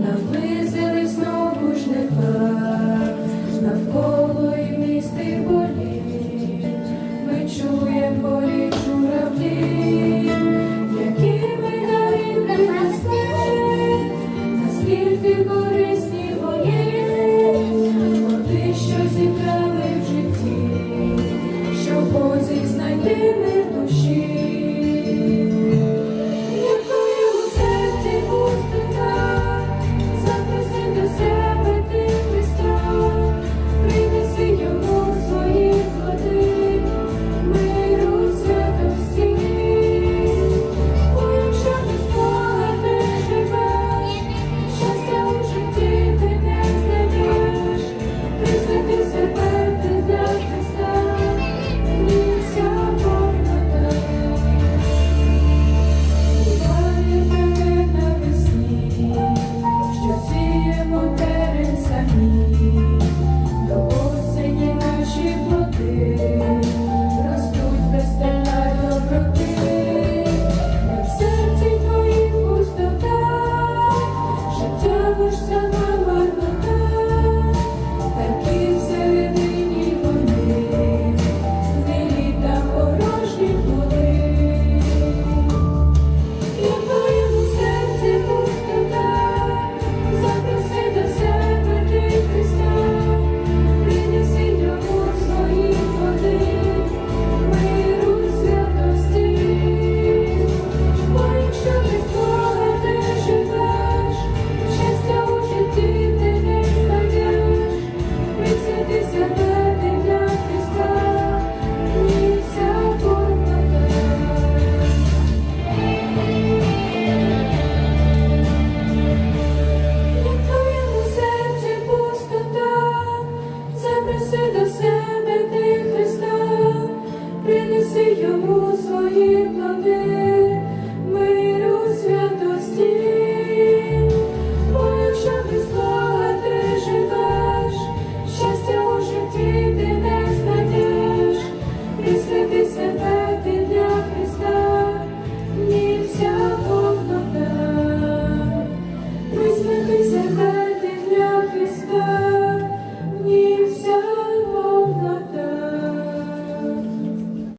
наблизили серці твоїх пустота, життя лиш